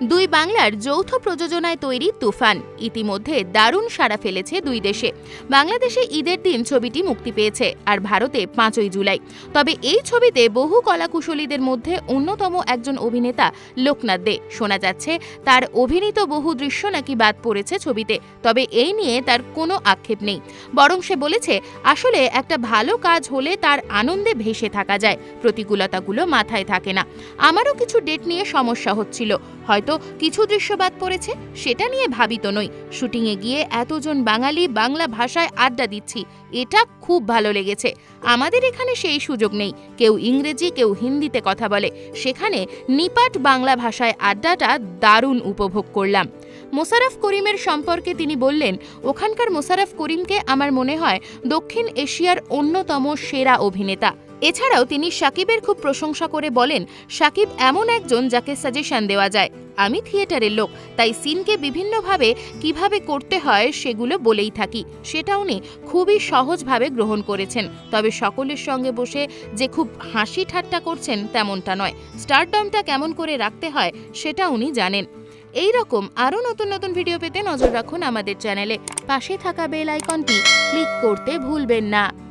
দুই বাংলার যৌথ প্রযোজনায় তৈরি তুফান। ইতিমধ্যে দারুণ সাড়া ফেলেছে দুই দেশে। বাংলাদেশে ঈদের দিন ছবিটি মুক্তি পেয়েছে, আর ভারতে পাঁচই জুলাই। তবে এই ছবিতে বহু কলাকুশলীদের মধ্যে অন্যতম একজন অভিনেতা লোকনাথ দে। শোনা যাচ্ছে, তার অভিনীত বহু দৃশ্য নাকি বাদ পড়েছে ছবিতে, তবে এই নিয়ে তার কোনো আক্ষেপ নেই। বরং সে বলেছে, আসলে একটা ভালো কাজ হলে তার আনন্দে ভেসে থাকা যায়, প্রতিকূলতাগুলো মাথায় থাকে না। আমারও কিছু ডেট নিয়ে সমস্যা হচ্ছিল। হয়তো কিছু দৃশ্য বাদ পড়েছে, সেটা নিয়ে ভাবিত নই। শুটিংয়ে গিয়ে এতজন বাঙালি বাংলা ভাষায় আড্ডা দিচ্ছি, এটা খুব ভালো লেগেছে। আমাদের এখানে সেই সুযোগ নেই। কেউ ইংরেজি, কেউ হিন্দিতে কথা বলে। সেখানে নিপাট বাংলা ভাষায় আড্ডাটা দারুণ উপভোগ করলাম। মোশারফ করিমের সম্পর্কে তিনি বললেন, ওখানকার মোশারফ করিমকে আমার মনে হয় দক্ষিণ এশিয়ার অন্যতম সেরা অভিনেতা। এছাড়াও তিনি সাকিবের খুব প্রশংসা করে বলেন, সাকিব এমন একজন যাকে সাজেশন দেওয়া যায়। আমি থিয়েটারের লোক, তাই সিনকে বিভিন্নভাবে কীভাবে করতে হয় সেগুলো বলেই থাকি। সেটা উনি খুবই সহজভাবে গ্রহণ করেছেন। তবে সকলের সঙ্গে বসে যে খুব হাসি ঠাট্টা করছেন তেমনটা নয়। স্টারডমটা কেমন করে রাখতে হয় সেটা উনি জানেন। এই রকম আরও নতুন নতুন ভিডিও পেতে নজর রাখুন আমাদের চ্যানেলে। পাশে থাকা বেল আইকনটি ক্লিক করতে ভুলবেন না।